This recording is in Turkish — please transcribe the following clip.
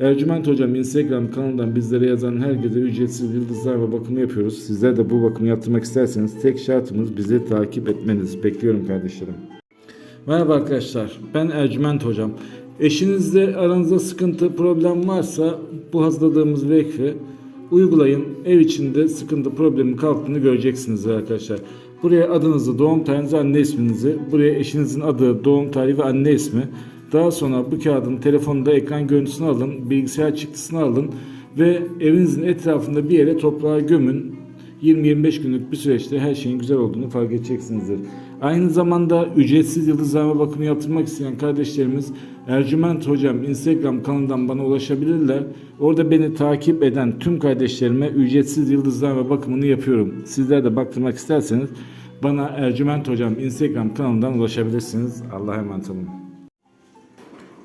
Ercüment Hocam Instagram kanalından bizlere yazan herkese ücretsiz yıldızlar ve bakımı yapıyoruz. Sizler de bu bakımı yaptırmak isterseniz tek şartımız bizi takip etmeniz. Bekliyorum kardeşlerim. Merhaba arkadaşlar. Ben Ercüment Hocam. Eşinizle aranızda sıkıntı, problem varsa bu hazırladığımız vekfi uygulayın. Ev içinde sıkıntı, problemin kalktığını göreceksiniz arkadaşlar. Buraya adınızı, doğum tarihinizi, anne isminizi, buraya eşinizin adı, doğum tarihi ve anne ismi. Daha sonra bu kağıdın telefonda ekran görüntüsünü alın, bilgisayar çıktısını alın ve evinizin etrafında bir yere toprağa gömün. 20-25 günlük bir süreçte her şeyin güzel olduğunu fark edeceksinizdir. Aynı zamanda ücretsiz yıldızlama bakımı yaptırmak isteyen kardeşlerimiz Ercüment Hocam Instagram kanalından bana ulaşabilirler. Orada beni takip eden tüm kardeşlerime ücretsiz yıldızlama bakımını yapıyorum. Sizler de baktırmak isterseniz bana Ercüment Hocam Instagram kanalından ulaşabilirsiniz. Allah'a emanet olun.